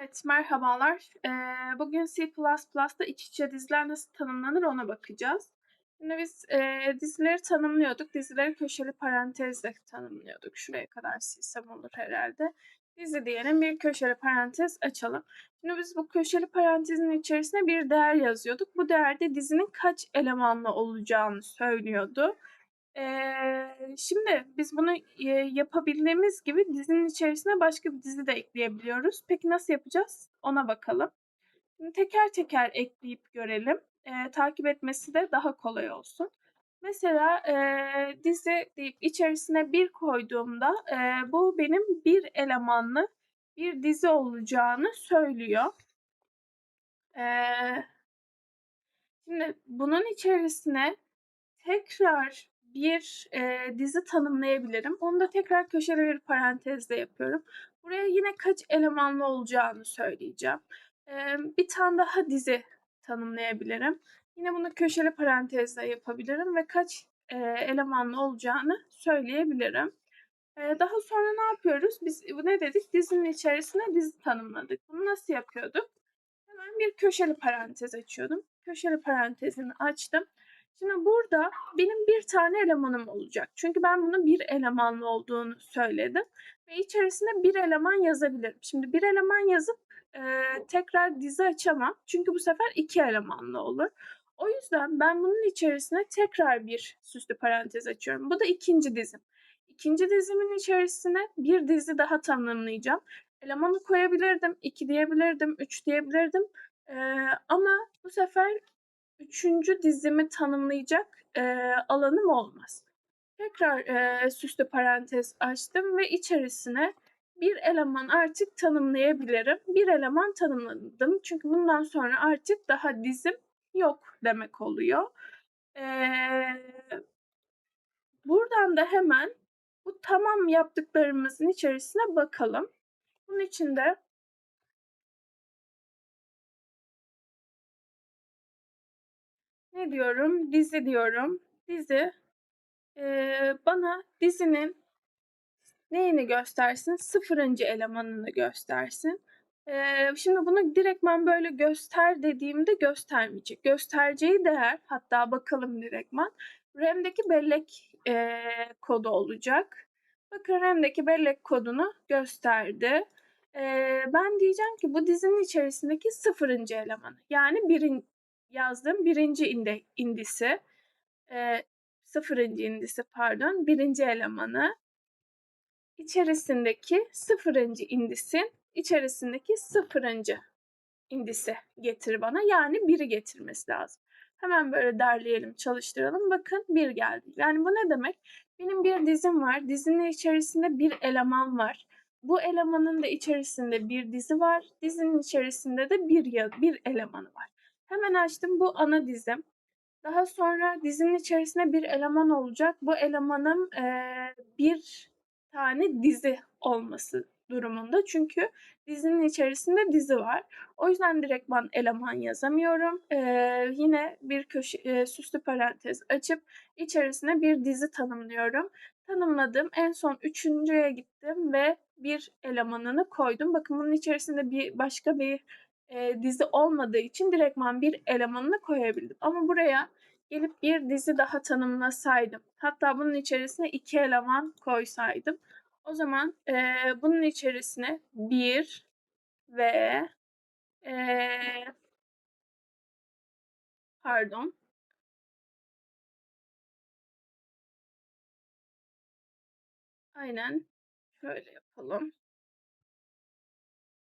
Evet, merhabalar. Eee, bugün C++'da iç içe diziler nasıl tanımlanır ona bakacağız. Şimdi biz eee, dizileri tanımlıyorduk. Dizileri köşeli parantezle tanımlıyorduk. Şuraya kadar silsem olur herhalde. Dizi diyelim bir köşeli parantez açalım. Şimdi biz bu köşeli parantezin içerisine bir değer yazıyorduk. Bu değerde dizinin kaç elemanlı olacağını söylüyordu. Eee, şimdi biz bunu, eee, yapabildiğimiz gibi dizinin içerisine başka bir dizi de ekleyebiliyoruz. Peki nasıl yapacağız? Ona bakalım. Şimdi teker teker ekleyip görelim. Eee, takip etmesi de daha kolay olsun. Mesela, eee, dizi deyip içerisine bir koyduğumda, eee, bu benim bir elemanlı bir dizi olacağını söylüyor. Eee şimdi bunun içerisine tekrar bir, eee, dizi tanımlayabilirim. Onu da tekrar köşeli bir parantezle yapıyorum. Buraya yine kaç elemanlı olacağını söyleyeceğim. Emm, bir tane daha dizi tanımlayabilirim. Yine bunu köşeli parantezle yapabilirim ve kaç, eee, elemanlı olacağını söyleyebilirim. Eee, daha sonra ne yapıyoruz? Biz ne dedik? Dizinin içerisine dizi tanımladık. Bunu nasıl yapıyorduk? Hemen bir köşeli parantez açıyordum. Köşeli parantezini açtım. Şimdi burada benim bir tane elemanım olacak. Çünkü ben bunun bir elemanlı olduğunu söyledim. Ve içerisine bir eleman yazabilirim. Şimdi bir eleman yazıp e, tekrar dizi açamam. Çünkü bu sefer iki elemanlı olur. O yüzden ben bunun içerisine tekrar bir süslü parantez açıyorum. Bu da ikinci dizim. İkinci dizimin içerisine bir dizi daha tanımlayacağım. Elemanı koyabilirdim, iki diyebilirdim, üç diyebilirdim. Ee, ama bu sefer üçüncü dizimi tanımlayacak e, alanım olmaz. Tekrar e, süslü parantez açtım ve içerisine bir eleman artık tanımlayabilirim. Bir eleman tanımladım. Çünkü bundan sonra artık daha dizim yok demek oluyor. Ee, buradan da hemen bu tamam yaptıklarımızın içerisine bakalım. Bunun için de ne diyorum? Dizi diyorum. Dizi ee, bana dizinin neyini göstersin? Sıfırıncı elemanını göstersin. Ee, şimdi bunu direktman böyle göster dediğimde göstermeyecek. Göstereceği değer hatta bakalım direktman RAM'deki bellek e, kodu olacak. Bakın RAM'deki bellek kodunu gösterdi. Ee, ben diyeceğim ki bu dizinin içerisindeki sıfırıncı elemanı. Yani birin, yazdığım birinci inde, indisi. E, sıfırıncı indisi pardon. Birinci elemanı içerisindeki sıfırıncı indisin içerisindeki sıfırıncı indisi getir bana. Yani biri getirmesi lazım. Hemen böyle derleyelim, çalıştıralım. Bakın bir geldi. Yani bu ne demek? Benim bir dizim var. Dizinin içerisinde bir eleman var. Bu elemanın da içerisinde bir dizi var. Dizinin içerisinde de bir bir elemanı var. Hemen açtım bu ana dizim. Daha sonra dizinin içerisinde bir eleman olacak. Bu elemanın e, bir tane dizi olması durumunda. Çünkü dizinin içerisinde dizi var. O yüzden direktman eleman yazamıyorum. Ee, yine bir köşe e, süslü parantez açıp içerisine bir dizi tanımlıyorum. Tanımladım. En son üçüncüye gittim ve bir elemanını koydum. Bakın bunun içerisinde bir başka bir e, dizi olmadığı için direktman bir elemanını koyabildim. Ama buraya gelip bir dizi daha tanımlasaydım, hatta bunun içerisine iki eleman koysaydım, o zaman e, bunun içerisine bir ve e, pardon aynen şöyle yapalım.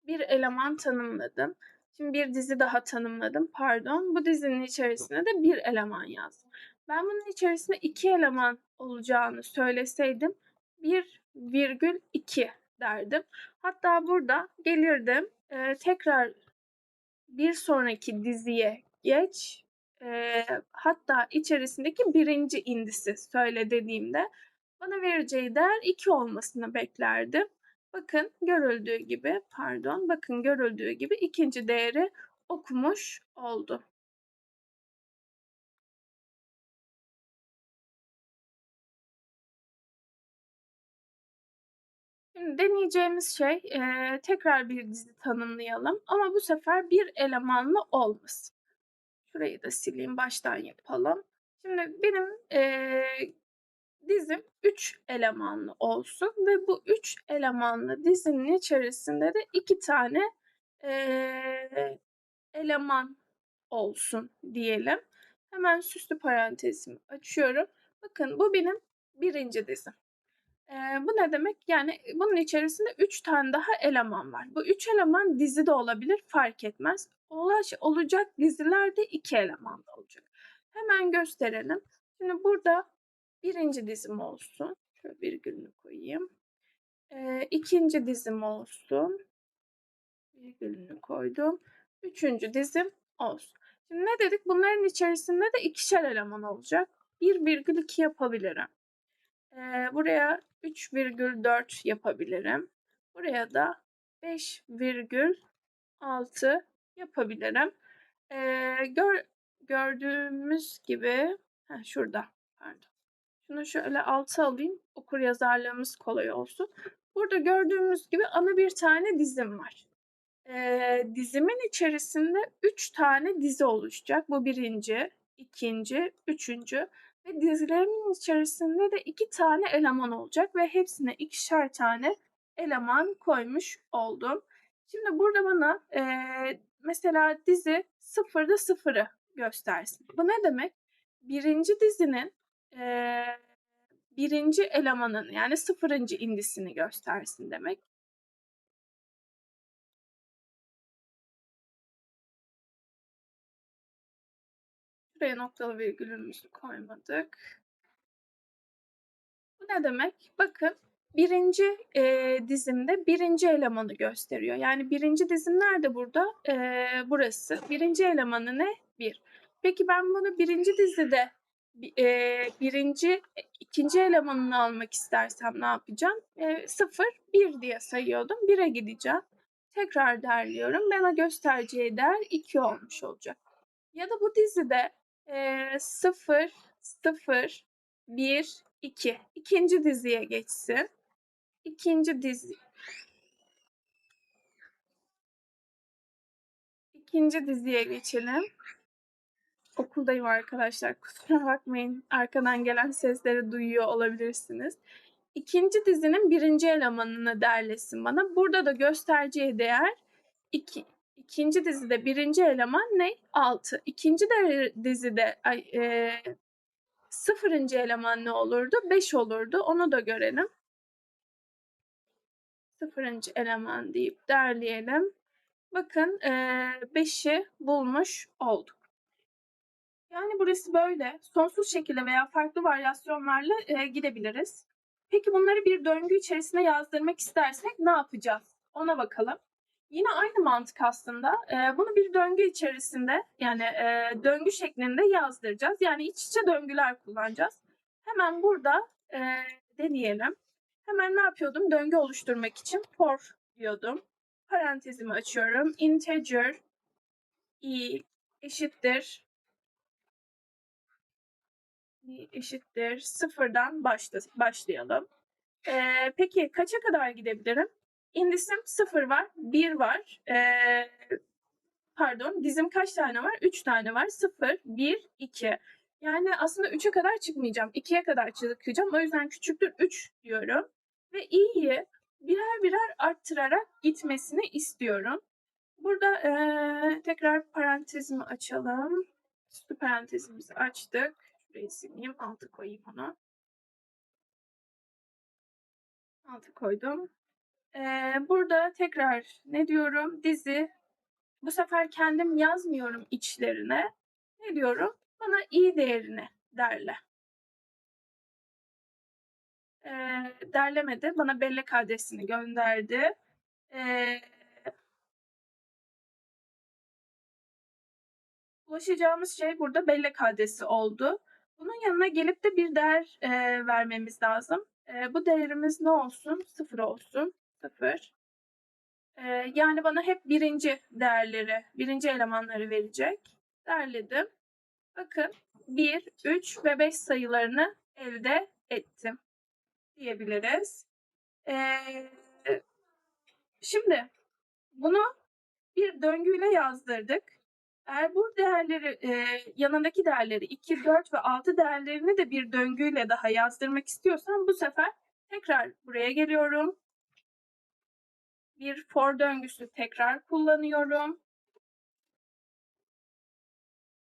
Bir eleman tanımladım. Şimdi bir dizi daha tanımladım. Pardon. Bu dizinin içerisine de bir eleman yazdım. Ben bunun içerisinde iki eleman olacağını söyleseydim 1,2 derdim. Hatta burada gelirdim e, tekrar bir sonraki diziye geç e, hatta içerisindeki birinci indisi söyle dediğimde bana vereceği değer 2 olmasını beklerdim. Bakın görüldüğü gibi pardon bakın görüldüğü gibi ikinci değeri okumuş oldu. Şimdi deneyeceğimiz şey eee, tekrar bir dizi tanımlayalım ama bu sefer bir elemanlı olmasın. Şurayı da sileyim baştan yapalım. Şimdi benim eee, dizim 3 elemanlı olsun ve bu 3 elemanlı dizinin içerisinde de 2 tane eee, eleman olsun diyelim. Hemen süslü parantezimi açıyorum. Bakın bu benim birinci dizim. Eee, bu ne demek? Yani bunun içerisinde 3 tane daha eleman var. Bu 3 eleman dizi de olabilir, fark etmez. Olaş, olacak dizilerde 2 eleman da olacak. Hemen gösterelim. Şimdi burada birinci dizim olsun. Şöyle virgülünü koyayım. Eee, ikinci dizim olsun. Virgülünü koydum. Üçüncü dizim olsun. Şimdi ne dedik? Bunların içerisinde de ikişer eleman olacak. 1,2 yapabilirim. Eee, buraya 3,4 yapabilirim. Buraya da 5,6 yapabilirim. Eee, gör, gördüğümüz gibi heh, şurada pardon. Şunu şöyle alta alayım. Okur yazarlığımız kolay olsun. Burada gördüğümüz gibi ana bir tane dizim var. Eee, dizimin içerisinde 3 tane dizi oluşacak. Bu birinci, ikinci, üçüncü ve dizilerimin içerisinde de 2 tane eleman olacak ve hepsine ikişer tane eleman koymuş oldum. Şimdi burada bana eee, mesela dizi sıfırda sıfırı göstersin. Bu ne demek? Birinci dizinin eee, birinci elemanın yani sıfırıncı indisini göstersin demek. Buraya noktalı virgülümüzü koymadık. Bu ne demek? Bakın birinci e, dizimde birinci elemanı gösteriyor. Yani birinci dizim nerede burada? E, burası. Birinci elemanı ne? Bir. Peki ben bunu birinci dizide e, birinci, ikinci elemanını almak istersem ne yapacağım? E, sıfır, bir diye sayıyordum. Bire gideceğim. Tekrar derliyorum. Bana göstereceği değer 2 olmuş olacak. Ya da bu dizide e, 0, 0, 1, 2. İkinci diziye geçsin. İkinci dizi. İkinci diziye geçelim. Okuldayım arkadaşlar. Kusura bakmayın. Arkadan gelen sesleri duyuyor olabilirsiniz. İkinci dizinin birinci elemanını derlesin bana. Burada da göstereceği değer 2. İkinci dizide birinci eleman ne? 6. İkinci de dizide ay, e, sıfırıncı eleman ne olurdu? 5 olurdu. Onu da görelim. Sıfırıncı eleman deyip derleyelim. Bakın 5'i bulmuş olduk. Yani burası böyle. Sonsuz şekilde veya farklı varyasyonlarla e, gidebiliriz. Peki bunları bir döngü içerisine yazdırmak istersek ne yapacağız? Ona bakalım. Yine aynı mantık aslında. E, bunu bir döngü içerisinde yani e, döngü şeklinde yazdıracağız. Yani iç içe döngüler kullanacağız. Hemen burada e, deneyelim. Hemen ne yapıyordum? Döngü oluşturmak için for diyordum. Parantezimi açıyorum. Integer i eşittir eşittir sıfırdan başla, başlayalım. Ee, peki kaça kadar gidebilirim? İndisim sıfır var, bir var. Ee, pardon, dizim kaç tane var? Üç tane var. Sıfır, bir, iki. Yani aslında 3'e kadar çıkmayacağım. 2'ye kadar çıkacağım. O yüzden küçüktür 3 diyorum. Ve i'yi birer birer arttırarak gitmesini istiyorum. Burada ee, tekrar parantezimi açalım. Üstü parantezimizi açtık. Şurayı. Altı koyayım onu. Altı koydum. Ee, burada tekrar ne diyorum? Dizi. Bu sefer kendim yazmıyorum içlerine. Ne diyorum? Bana i değerini derle. Ee, derlemedi. Bana bellek adresini gönderdi. Ee, ulaşacağımız şey burada bellek adresi oldu. Bunun yanına gelip de bir değer e, vermemiz lazım. E, bu değerimiz ne olsun? Sıfır olsun. Sıfır. E, yani bana hep birinci değerleri, birinci elemanları verecek. Derledim. Bakın 1, 3 ve 5 sayılarını elde ettim diyebiliriz. E, Şimdi bunu bir döngüyle yazdırdık. Eğer bu değerleri, eee, yanındaki değerleri 2, 4 ve 6 değerlerini de bir döngüyle daha yazdırmak istiyorsam bu sefer tekrar buraya geliyorum. Bir for döngüsü tekrar kullanıyorum.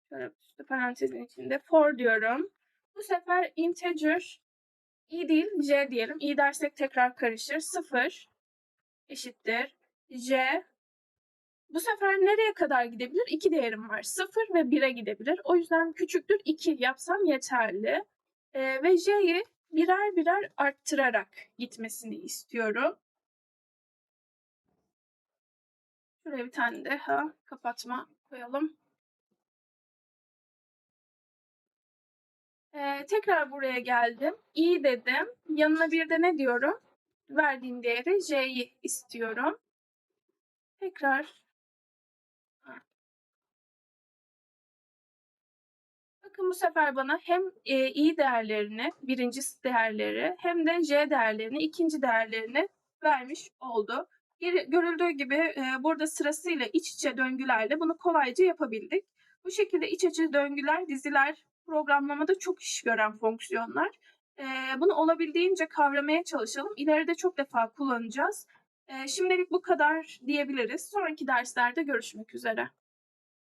Şöyle üstü parantezin içinde for diyorum. Bu sefer integer i değil j diyelim. i dersek tekrar karışır. 0 eşittir j bu sefer nereye kadar gidebilir? 2 değerim var. 0 ve 1'e gidebilir. O yüzden küçüktür 2 yapsam yeterli. Ee, ve j'yi birer birer arttırarak gitmesini istiyorum. Şuraya bir tane daha kapatma koyalım. Ee, tekrar buraya geldim. i dedim. Yanına bir de ne diyorum? Verdiğim değeri j'yi istiyorum. Tekrar Bu sefer bana hem e, i değerlerini, birinci değerleri hem de j değerlerini, ikinci değerlerini vermiş oldu. Görüldüğü gibi e, burada sırasıyla iç içe döngülerle bunu kolayca yapabildik. Bu şekilde iç içe döngüler, diziler programlamada çok iş gören fonksiyonlar. E, bunu olabildiğince kavramaya çalışalım. İleride çok defa kullanacağız. E, şimdilik bu kadar diyebiliriz. Sonraki derslerde görüşmek üzere.